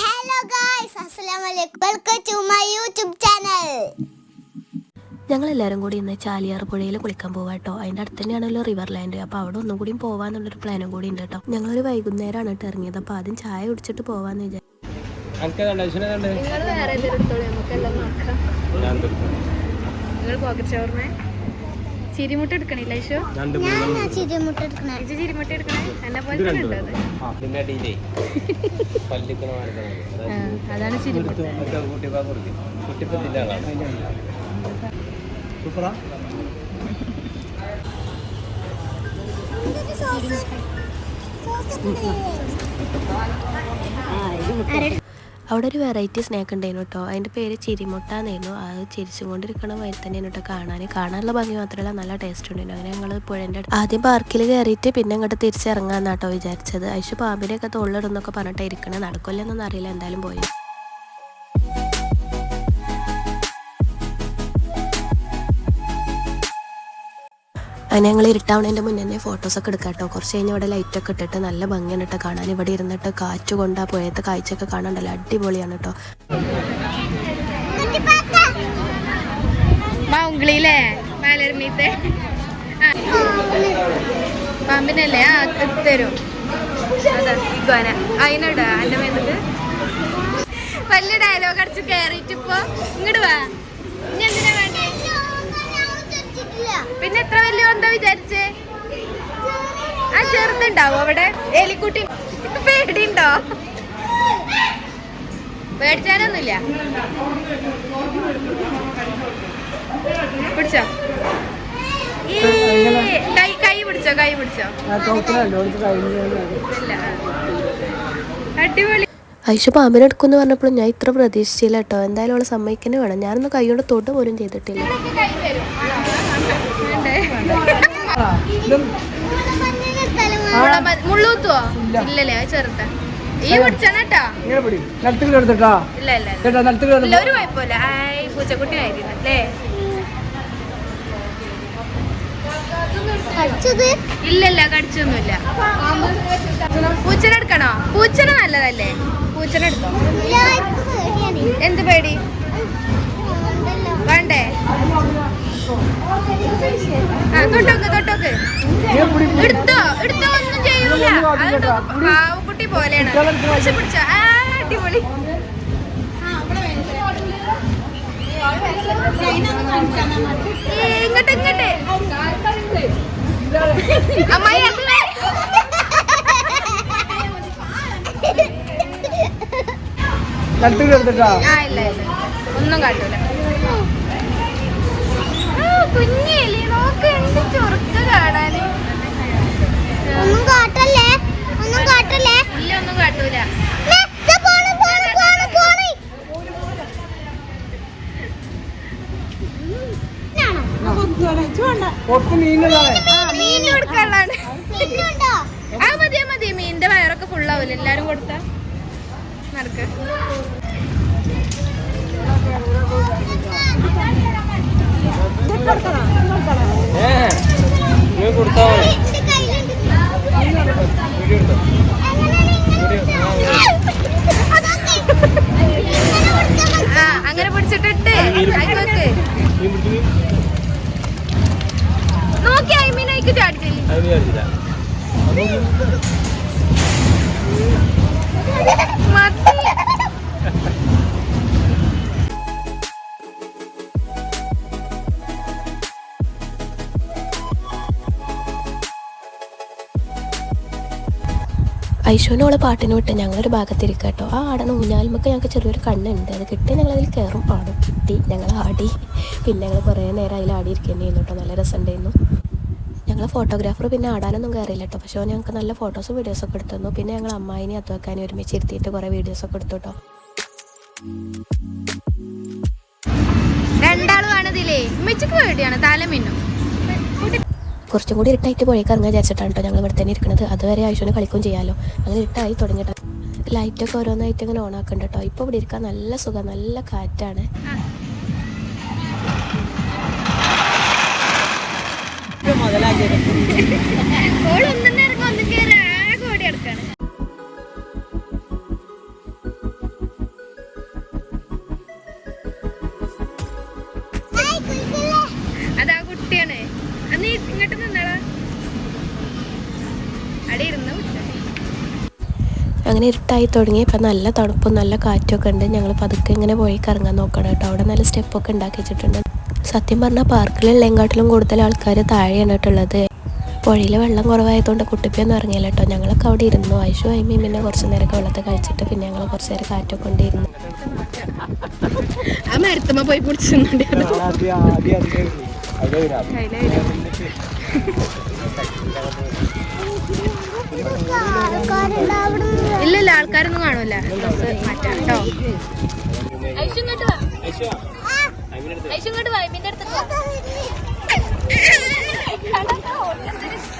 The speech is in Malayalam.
ഹലോ ഗായ്സ് അസ്സലാമു അലൈക്കും welcome to my YouTube channel ഞങ്ങളെല്ലാവരും കൂടി ഇന്ന് ചാലിയാർ പുഴയിൽ കുളിക്കാൻ പോവാം കേട്ടോ അതിന്റെ അടുത്ത് തന്നെയാണല്ലോ റിവർ ലാൻഡ് അപ്പോൾ അവിടെ ഒന്നും കൂടിയും പോവാന്നുള്ളൊരു പ്ലാനും കൂടി ഉണ്ട് കേട്ടോ ഞങ്ങളൊരു വൈകുന്നേരമാണ് കേട്ടോ ഇറങ്ങിയത്. അപ്പോൾ ആദ്യം ചായ കുടിച്ചിട്ട് പോവാന്ന് വിചാരിച്ചു ചിരിമുട്ട എടുക്കണില്ല ഞാൻ ചിരിമുട്ട എടുക്കണേ ചിരിമുട്ട എടുക്കണേ എന്നെ പോലെ ഇത് ആ, അതാണ് ചിരിമുട്ട. കുട്ടിപ്പാ കൊടുക്കും. കുട്ടിപ്പത്തിന്റെ ആളാണ്. സൂപ്പറാ? അവിടെ ഒരു വെറൈറ്റി സ്നാക്ക് ഉണ്ടായിരുന്നു കേട്ടോ അതിന്റെ പേര് ചിരിമുട്ട എന്നായിരുന്നു അത് ചിരിച്ചുകൊണ്ടിരിക്കണ വഴി തന്നെയാണ് കേട്ടോ കാണാൻ കാണാനുള്ള ഭംഗി മാത്രമല്ല നല്ല ടേസ്റ്റ് ഉണ്ടായിരുന്നു. അങ്ങനെ ഞങ്ങൾ പുഴന്റെ ആദ്യം പാർക്കിൽ കയറിയിട്ട് പിന്നെ അങ്ങോട്ട് തിരിച്ചിറങ്ങാന്നാട്ടോ വിചാരിച്ചത്. അയച്ചു പാമ്പിനെയൊക്കെ തൊള്ളിടുന്നൊക്കെ പറഞ്ഞിട്ട് ഇരിക്കണേ. നടക്കില്ലെന്നൊന്നും അറിയില്ല. എന്തായാലും പോയി. അങ്ങനെ ഞങ്ങൾ ഇരുട്ടാവണേന്റെ മുന്നേ തന്നെ ഫോട്ടോസൊക്കെ എടുക്കാം കേട്ടോ കുറച്ച് കഴിഞ്ഞ് ഇവിടെ ലൈറ്റൊക്കെ ഇട്ടിട്ട് നല്ല ഭംഗിയാണ് കേട്ടോ കാണാൻ. ഇവിടെ ഇരുന്നിട്ട് കാറ്റ് കൊണ്ട് ആ പുഴയത്തെ കാഴ്ചയൊക്കെ കാണാണ്ടല്ലോ. അടിപൊളിയാണ് കേട്ടോ പാമ്പിനല്ലേ? ആ തരും. അതാ അതിനടാ മേന്നിട്ട് വലിയ ഡയലോഗ് അടിച്ച് കയറിയിട്ട് ഇപ്പൊ ഇങ്ങോട്ട് വാ. ഇനി പിന്നെ എത്ര വലിയ എന്താ വിചാരിച്ചേ? ആ ചെറുതുണ്ടാവോ അവിടെ? എലിക്കുട്ടി. പേടിയുണ്ടോ? പേടിച്ചാനൊന്നുമില്ല. പിടിച്ചോ? ഈ കൈ കൈ പിടിച്ചോ കൈ പിടിച്ചോ. അടിപൊളി. ഐശു പാമ്പിനെടുക്കുമെന്ന് പറഞ്ഞപ്പോൾ ഞാൻ ഇത്ര പ്രതീക്ഷിച്ചില്ല കേട്ടോ. എന്തായാലും അവളെ സമ്മതിക്കന്നെ വേണം. ഞാനൊന്ന് കൈകൊണ്ട് തൊട്ട് പോലും ചെയ്തിട്ടില്ല. ഇല്ലല്ലേ അത് ചെറുത്ത ഈ ഇല്ല ഇല്ല ഒരു കുഴപ്പമില്ല. പൂച്ചക്കുട്ടി ആയിരുന്നു അല്ലേ? ഇല്ലല്ല കടിച്ചൊന്നുമില്ല. പൂച്ചനെ എടുക്കണോ? പൂച്ചനെ നല്ലതല്ലേ? പൂച്ചനെ എടുത്തോ? എന്ത് പേടി? വേണ്ടേ? ആ തൊട്ടോക്ക് തൊട്ടോക്ക്. എടുത്തോ എടുത്തോ ഒന്നും ചെയ്യൂല. അത് പാവക്കുട്ടി പോലെയാണ്. പക്ഷെ പിടിച്ചോ. ആ അടിപൊളി. ഏയ്, നിലത്തിൽ എടുത്തിട്ടാ? ആ ഇല്ല ഇല്ല ഒന്നും കാട്ടൂല. നോക്ക് എന്ത് ചുറുക്ക് കാണാന്. ഒന്നും കാട്ടല്ലേ? ഒന്നും കാട്ടല്ലേ? ഇല്ല ഒന്നും കാട്ടൂല. മീൻ കൊടുക്കാനുള്ളതാണ്. മതി മതി മീനിന്റെ വയറൊക്കെ ഫുള്ളാവൂല എല്ലാരും കൊടുത്ത? നടക്ക്. അങ്ങനെ പിടിച്ചിട്ടിട്ട്. നോക്കി അയിമീനായിക്ക് ചാടിച്ചില്ല അവളെ പാട്ടിന് വിട്ട് ഞങ്ങളൊരു ഭാഗത്തിരിക്കുക കേട്ടോ. ആ ആടണ ഊഞ്ഞാലുമൊക്കെ ഞങ്ങൾക്ക് ചെറിയൊരു കണ്ണുണ്ട്. അത് കിട്ടി ഞങ്ങളതിൽ കയറും പാടും കിട്ടി ഞങ്ങൾ ആടി. പിന്നെ ഞങ്ങൾ കുറേ നേരം അതിൽ ആടിയിരിക്കുന്നതായിരുന്നു കേട്ടോ. നല്ല രസമുണ്ടായിരുന്നു. ഞങ്ങൾ ഫോട്ടോഗ്രാഫർ പിന്നെ ആടാനൊന്നും കയറിയില്ല കേട്ടോ പക്ഷേ ഞങ്ങൾക്ക് നല്ല ഫോട്ടോസും വീഡിയോസൊക്കെ എടുത്തു പിന്നെ ഞങ്ങൾ അമ്മായിനെ അത്തുവെക്കാനും ഒരുമിച്ച് ഇരുത്തിയിട്ട് കുറേ വീഡിയോസൊക്കെ എടുത്തു കേട്ടോ ഉമ്മച്ചിക്ക് പേടിയാണ് തല മിന്നും. കുറച്ചും കൂടി ഇരുട്ടായിട്ട് പുഴയ്ക്ക് ഇറങ്ങാൻ വിചാരിച്ചിട്ടാണ് കേട്ടോ ഞങ്ങൾ ഇവിടെ തന്നെ ഇരിക്കുന്നത് അതുവരെ ആയുഷന് കളിക്കുകയും ചെയ്യാമല്ലോ അങ്ങനെ ഇരുട്ടായി തുടങ്ങിയിട്ട് ലൈറ്റൊക്കെ ഓരോന്നായിട്ട് ഇങ്ങനെ ഓൺ ആക്കുന്നുണ്ട് കേട്ടോ ഇപ്പോൾ ഇവിടെ ഇരിക്കാൻ നല്ല സുഖം നല്ല കാറ്റാണ്. സാഹചര്യം. അതാ കുട്ടിയാണ്. അന്ന് ഇങ്ങോട്ട് നിന്നാളാ അടി ഇരുന്നു കുട്ടിയാണ് അങ്ങനെ ഇരുട്ടായി തുടങ്ങി. ഇപ്പം നല്ല തണുപ്പും നല്ല കാറ്റൊക്കെ ഉണ്ട്. ഞങ്ങൾ പതുക്കെ ഇങ്ങനെ പോയി കറങ്ങാൻ നോക്കണം കേട്ടോ. അവിടെ നല്ല സ്റ്റെപ്പൊക്കെ ഉണ്ടാക്കി വെച്ചിട്ടുണ്ട്. സത്യം പറഞ്ഞാൽ പാർക്കിലുള്ളതിനെക്കാട്ടിലും കൂടുതൽ ആൾക്കാർ താഴെയാണ് കേട്ടുള്ളത് പുഴയിൽ വെള്ളം കുറവായതുകൊണ്ട് കുട്ടിപ്പിയൊന്നും ഇറങ്ങിയില്ല കേട്ടോ. ഞങ്ങളൊക്കെ അവിടെ ഇരുന്നു. ഐഷു അമ്മയും പിന്നെ കുറച്ച് നേരമൊക്കെ വെള്ളത്തെ കഴിച്ചിട്ട് പിന്നെ ഞങ്ങൾ കുറച്ച് നേരം കാറ്റൊക്കെ കൊണ്ടിരുന്നു. ആ മരത്തുമ്മ പോയി പിടിച്ചിട്ടുണ്ട് ആദ്യം ആദ്യം അതേ വരാം ആൾക്കാരുണ്ട് അവിടെ ഇല്ല ഇല്ല